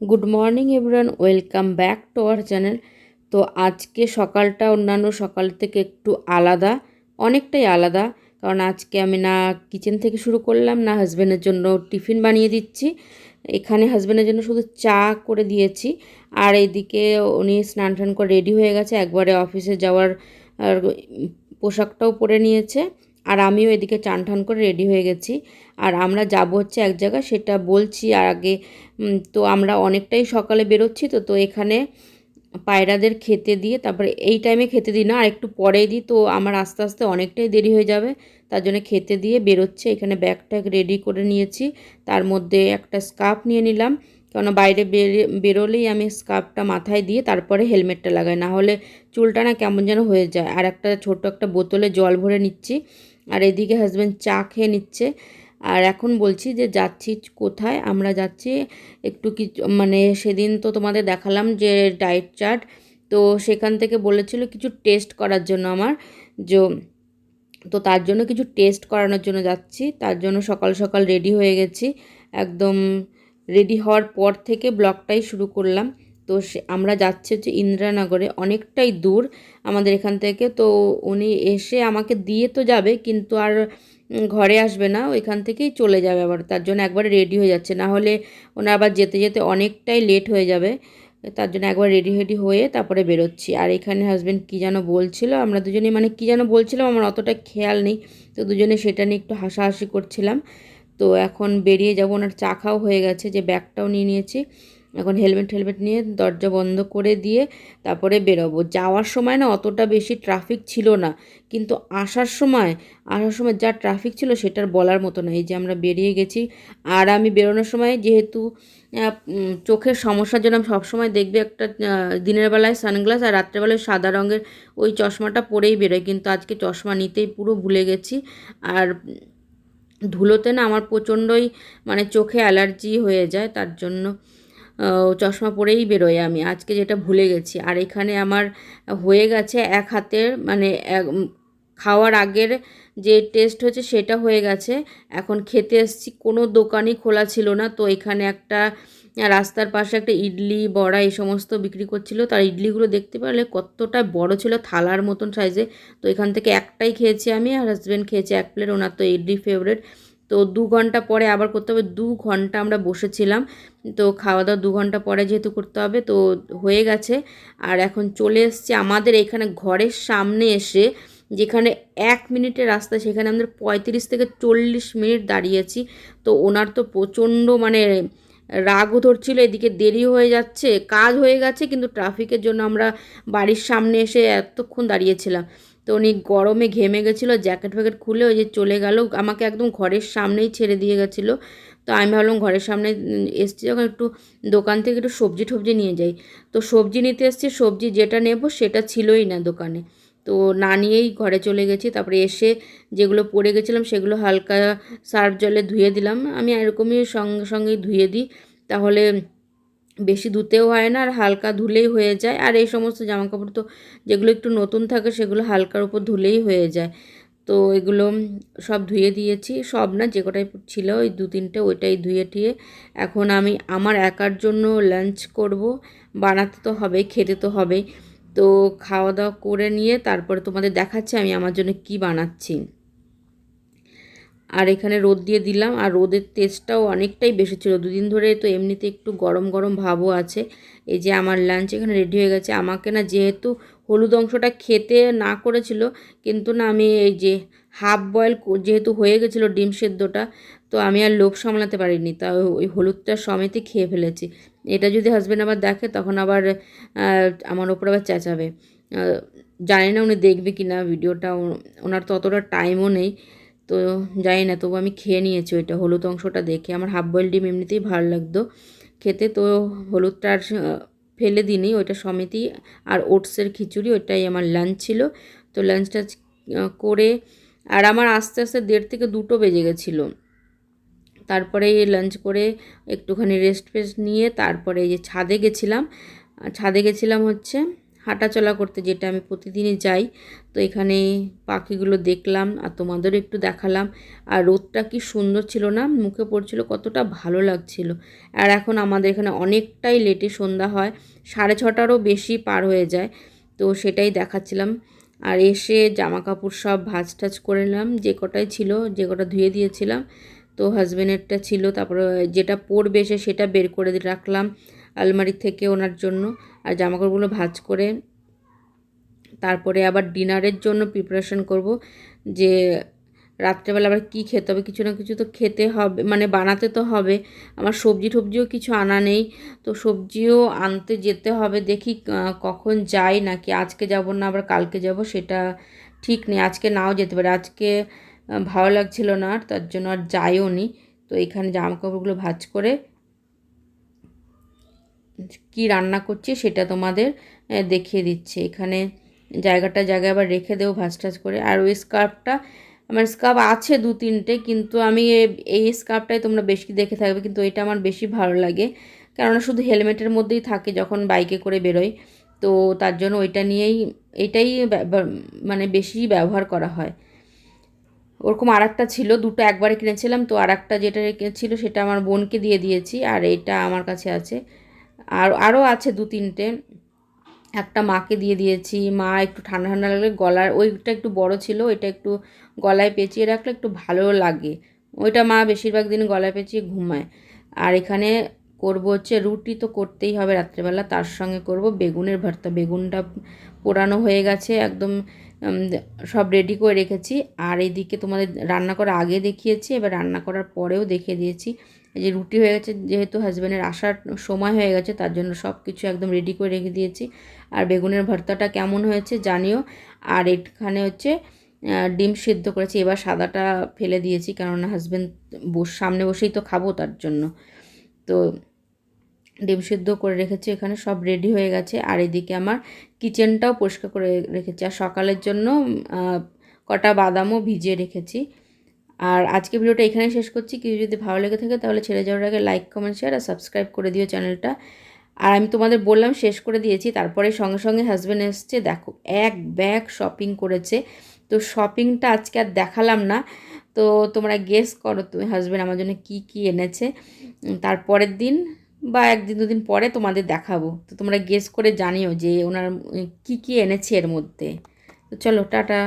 Good morning everyone, welcome back to our channel. তো আজকে সকালটা অন্যান্য সকাল থেকে একটু আলাদা, অনেকটাই আলাদা, কারণ আজকে আমি না কিচেন থেকে শুরু করলাম, না হাজব্যান্ডের জন্য টিফিন বানিয়ে দিচ্ছি। এখানে হাজব্যান্ডের জন্য শুধু চা করে দিয়েছি, আর এইদিকে উনি স্নান টান করে রেডি হয়ে গেছে, একবারে অফিসে যাওয়ার পোশাকটাও পরে নিয়েছে, আর আমিও এদিকে চান টান করে রেডি হয়ে গেছি। আর আমরা যাব হচ্ছে এক জায়গায়, সেটা বলছি আর আগে তো আমরা অনেকটাই সকালে বেরোচ্ছি, তো তো এখানে পায়রাদের খেতে দিয়ে তারপরে এই টাইমে খেতে দিই না, আর একটু পরেই দিই, তো আমার আস্তে আস্তে অনেকটাই দেরি হয়ে যাবে, তার জন্য খেতে দিয়ে বেরোচ্ছে, এখানে ব্যাগ ট্যাগ রেডি করে নিয়েছি, তার মধ্যে একটা স্কার্ফ নিয়ে নিলাম, কেননা বাইরে বেরে বেরোলেই আমি স্কার্ফটা মাথায় দিয়ে তারপরে হেলমেটটা লাগাই, না হলে চুলটা না কেমন যেন হয়ে যায়, আর একটা ছোট একটা বোতলে জল ভরে নিচ্ছি, আর এদিকে হাজব্যান্ড চা খেয়ে নিচ্ছে আর এখন বলছি যে যাচ্ছি কোথায়? আমরা যাচ্ছি একটু কিছু মানে সেদিন তো তোমাদের দেখালাম যে ডায়েট চার্ট। তো সেখান থেকে বলেছিল কিছু টেস্ট করার জন্য আমার। যে, তো তার জন্য কিছু টেস্ট করানোর জন্য যাচ্ছি। তার জন্য সকাল সকাল রেডি হয়ে গেছি। একদম রেডি হওয়ার পর থেকে ব্লগটাই শুরু করলাম। তো সে, আমরা যাচ্ছি হচ্ছে ইন্দিরানগরে। অনেকটাই দূর আমাদের এখান থেকে। তো উনি এসে আমাকে দিয়ে তো যাবে, কিন্তু আর ঘরে আসবে না, ওইখান থেকেই চলে যাবে আবার, তার জন্য একবারে রেডি হয়ে যাচ্ছে। না হলে ওনার আবার যেতে যেতে অনেকটাই লেট হয়ে যাবে, তার জন্য একবার রেডি হেডি হয়ে তারপরে বেরোচ্ছি। আর এখানে হাজব্যান্ড কী যেন বলছিল, আমরা দুজনে মানে কী যেন বলছিলাম, আমার অতটা খেয়াল নেই, তো দুজনে সেটা নিয়ে একটু হাসাহাসি করছিলাম। তো এখন বেরিয়ে যাব, ওনার চা খাও হয়ে গেছে, যে ব্যাগটাও নিয়ে নিয়েছি। এখন হেলমেট হেলমেট নিয়ে দরজা বন্ধ করে দিয়ে তারপরে বেরোবো। যাওয়ার সময় না অতটা বেশি ট্রাফিক ছিল না। কিন্তু আসার সময় আসার সময় যা ট্রাফিক ছিল সেটার বলার মতো না। এই যে আমরা বেরিয়ে গেছি আর আমি বেরোনোর সময় যেহেতু চোখের সমস্যার জন্য আমি সবসময় দেখবে একটা দিনের বেলায় সানগ্লাস আর রাত্রেবেলায় সাদা রঙের ওই চশমাটা পরেই বেরোয়। কিন্তু আজকে চশমা নিতেই পুরো ভুলে গেছি। আর ধুলোতে না আমার প্রচণ্ডই মানে চোখে অ্যালার্জি হয়ে যায়। তার জন্য চশমা পরেই বেরোই আমি। আজকে যেটা ভুলে গেছি। আর এখানে আমার হয়ে গেছে এক হাতের মানে খাওয়ার আগের যে টেস্ট হচ্ছে সেটা হয়ে গেছে। এখন খেতে এসেছি। কোনো দোকানই খোলা ছিল না। তো এখানে একটা রাস্তার পাশে একটা ইডলি, বড়া এই সমস্ত বিক্রি করছিল। তার ইডলিগুলো দেখতে পারলে কতটা বড় ছিল, থালার মতন সাইজে তো এখান থেকে একটাই খেয়েছি আমি আর হাজব্যান্ড খেয়েছে এক প্লেট ওনার তো ইডলি ফেভারেট তো দু ঘণ্টা পরে আবার করতে হবে। দু ঘণ্টা আমরা বসেছিলাম। তো খাওয়া দাওয়া দু ঘণ্টা পরে যেহেতু করতে হবে, তো হয়ে গেছে। আর এখন চলে এসছে আমাদের এখানে ঘরের সামনে এসে, যেখানে এক মিনিটের রাস্তা, সেখানে আমাদের পঁয়ত্রিশ থেকে চল্লিশ মিনিট দাঁড়িয়েছি। তো ওনার তো প্রচণ্ড মানে রাগও ধরছিল, এদিকে দেরি হয়ে যাচ্ছে, কাজ হয়ে গেছে, কিন্তু ট্রাফিকের জন্য আমরা বাড়ির সামনে এসে এতক্ষণ দাঁড়িয়েছিলাম। তো উনি গরমে ঘেমে গেছিল, জ্যাকেট ফ্যাকেট খুলে ওই যে চলে গেল, আমাকে একদম ঘরের সামনেই ছেড়ে দিয়ে গেছিল। তো আমি ভাবলাম ঘরের সামনে এসছি যখন একটু দোকান থেকে একটু সবজি টবজি নিয়ে যাই। তো সবজি নিতে এসছি, সবজি যেটা নেব সেটা ছিলই না দোকানে। তো না নিয়েই ঘরে চলে গেছি। তারপরে এসে যেগুলো পড়ে গেছিলাম সেগুলো হালকা সার্ফ জলে ধুয়ে দিলাম। আমি এরকমই সঙ্গে সঙ্গেই ধুয়ে দিই। তাহলে বেশি ধুতেও হয় না আর হালকা ধুলেই হয়ে যায়। আর এই সমস্ত জামাকাপড় তো যেগুলো একটু নতুন থাকে সেগুলো হালকার উপর ধুলেই হয়ে যায়। তো এগুলো সব ধুয়ে দিয়েছি। সব না যে কটাই ছিল ওই দু তিনটে ওইটাই ধুয়ে ঠিয়ে এখন আমি আমার একার জন্য লাঞ্চ করব। বানাতে তো হবেই, খেতে তো হবেই। তো খাওয়া দাওয়া করে নিয়ে তারপরে তোমাদের দেখাচ্ছি আমি আমার জন্য কি বানাচ্ছি। আর এখানে রোদ দিয়ে দিলাম, আর রোদের তেজটাও অনেকটাই বেশি ছিল। দুদিন ধরে তো এমনিতে একটু গরম গরম ভাবও আছে। এই যে আমার লাঞ্চ এখানে রেডি হয়ে গেছে। আমাকে না যেহেতু হলুদ অংশটা খেতে না করেছিল, কিন্তু না আমি এই যে হাফ বয়েল যেহেতু হয়ে গেছিল ডিম সেদ্ধটা, তো আমি আর লোভ সামলাতে পারিনি। তা ওই হলুদটা সমেতই খেয়ে ফেলেছি। এটা যদি হাজব্যান্ড আবার দেখে, তখন আবার আমার ওপর আবার চেঁচাবে। জানি না উনি দেখবে কি না ভিডিওটা ওনার তো অতটা টাইমও নেই। তো জানি না, তবু আমি খেয়ে নিয়েছি ওইটা, হলুদ অংশটা দেখে। আমার হাফ বয়েল ডিম এমনিতেই ভালো লাগতো খেতে, তো হলুদটা আর ফেলে দিইনি। ওইটা সমিতি আর ওটসের খিচুড়ি, ওইটাই আমার লাঞ্চ ছিল। তো লাঞ্চটা করে, আর আমার আস্তে আস্তে দেড় থেকে দুটো বেজে গেছিল। তারপরে লাঞ্চ করে একটুখানি রেস্ট ফেস্ট নিয়ে তারপরে এই যে ছাদে গেছিলাম। ছাদে গেছিলাম হচ্ছে হাঁটাচলা করতে যেটা আমি প্রতিদিনই যাই। তো এখানে পাখিগুলো দেখলাম আর তোমাদেরও একটু দেখালাম। আর রোদটা কি সুন্দর ছিল না, মুখে পড়ছিল কতটা ভালো লাগছিল। আর এখন আমাদের এখানে অনেকটাই লেটে সন্ধ্যা হয়, সাড়ে ছটারও বেশি পার হয়ে যায়। তো সেটাই দেখাচ্ছিলাম। আর এসে জামা কাপড় সব ভাজ টাজ করে নিলাম, যে কটাই ছিল, যে কটা ধুয়ে দিয়েছিলাম। তো হাজব্যান্ডেরটা ছিল, তারপরে যেটা পরবে সে সেটা বের করে রাখলাম আলমারি থেকে ওনার জন্য আর জামাকাপড়গুলো ভাজ করে। তারপরে আবার ডিনারের জন্য প্রিপারেশন করব যে রাত্রেবেলা আবার কী খেতে হবে, কিছু না কিছু তো খেতে হবে মানে বানাতে তো হবে। আমার সবজি টবজিও কিছু আনা নেই, তো সবজিও আনতে যেতে হবে, দেখি কখন যাই নাকি আজকে যাব না আবার কালকে যাব সেটা ঠিক নেই, আজকে নাও যেতে পারে। আজকে ভালো লাগছিল না আর তার জন্য আর যাইও নি। তো এখানে জামা কাপড়গুলো ভাজ করে কি রান্না করছি সেটা তোমাদের দেখিয়ে দিচ্ছে। এখানে জায়গাটা জায়গায় আবার রেখে দেবো ভাজ টাজ করে। আর ওই স্কার্ফটা, আমার স্কার্ফ আছে দু তিনটে, কিন্তু আমি এই স্কার্ফটাই তোমরা বেশি দেখে থাকবে, কিন্তু এটা আমার বেশি ভালো লাগে। কেননা শুধু হেলমেটের মধ্যেই থাকে যখন বাইকে করে বেরোয় তো তার জন্য ওইটা নিয়েই, এটাই মানে বেশি ব্যবহার করা হয়। ওরকম আর একটা ছিল, দুটো একবারে কিনেছিলাম, তো আর একটা যেটা ছিল সেটা আমার বোনকে দিয়ে দিয়েছি, আর এটা আমার কাছে আছে। আর আরও আছে দু তিনটে। একটা মাকে দিয়ে দিয়েছি, মা একটু ঠান্ডা ঠান্ডা লাগলে গলার, ওইটা একটু বড় ছিল, ওইটা একটু গলায় পেঁচিয়ে রাখলে একটু ভালো লাগে। ওইটা মা বেশিরভাগ দিন গলায় পেঁচিয়ে ঘুমায়। আর এখানে করব হচ্ছে রুটি, তো করতেই হবে রাত্রেবেলা, তার সঙ্গে করব বেগুনের ভর্তা। বেগুনটা পোড়ানো হয়ে গেছে, একদম সব রেডি করে রেখেছি। আর এইদিকে তোমাদের রান্না করার আগে দেখিয়েছি, এবার রান্না করার পরেও দেখিয়ে দিয়েছি। এই যে রুটি হয়ে গেছে, যেহেতু হাজব্যান্ডের আসার সময় হয়ে গেছে, তার জন্য সব কিছু একদম রেডি করে রেখে দিয়েছি। আর বেগুনের ভর্তাটা কেমন হয়েছে জানিও। আর এখানে হচ্ছে ডিম সিদ্ধ করেছি, এবার সাদাটা ফেলে দিয়েছি, কেননা হাজব্যান্ড সামনে বসেই তো খাব তার জন্য। তো ডিম সিদ্ধ করে রেখেছি, এখানে সব রেডি হয়ে গেছে। আর এদিকে আমার কিচেনটাও পরিষ্কার করে রেখেছি। আর সকালের জন্য কটা বাদামও ভিজিয়ে রেখেছি। আর আজকে ভিডিওটা এখানে শেষ করছি। কিছু যদি ভালো লেগে থাকে, তাহলে ছেড়ে যাওয়ার আগে লাইক কমেন্ট শেয়ার আর সাবস্ক্রাইব করে দিও চ্যানেলটা আর আমি তোমাদের বললাম, শেষ করে দিয়েছি। তারপরে সঙ্গে সঙ্গে হাজব্যান্ড এসছে। দেখো, এক ব্যাগ শপিং করেছে। তো শপিংটা আজকে আর দেখালাম না। তো তোমরা গেস করো তুমি হাজব্যান্ড আমার জন্য কী কী এনেছে। তারপরের দিন বা একদিন দুদিন পরে তোমাদের দেখাবো। তো তোমরা গেস করে জানিও যে ওনার, কি কি এনেছে এর মধ্যে। তো চলো, টাটা।